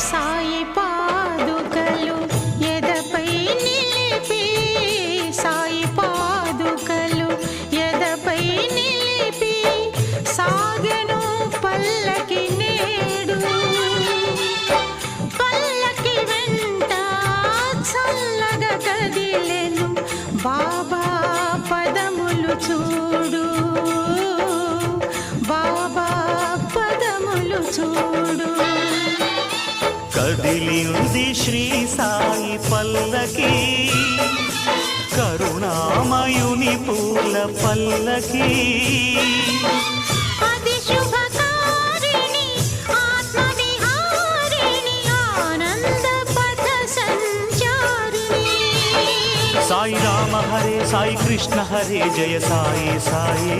సాయి పాదుకలు ఎదపై నిలిపి సాయి పాదుకలు ఎదపై నిలిపి సాగను పల్లకి నేడు. పల్లకి వెంట చల్లగా కదిలెను బాబా పదములు చూడు కదిలింది శ్రీ సాయి పల్లకి కరుణామయుని పూల పల్లకి. సాయి రామ హరే సాయి కృష్ణ హరే జయ సాయి సాయి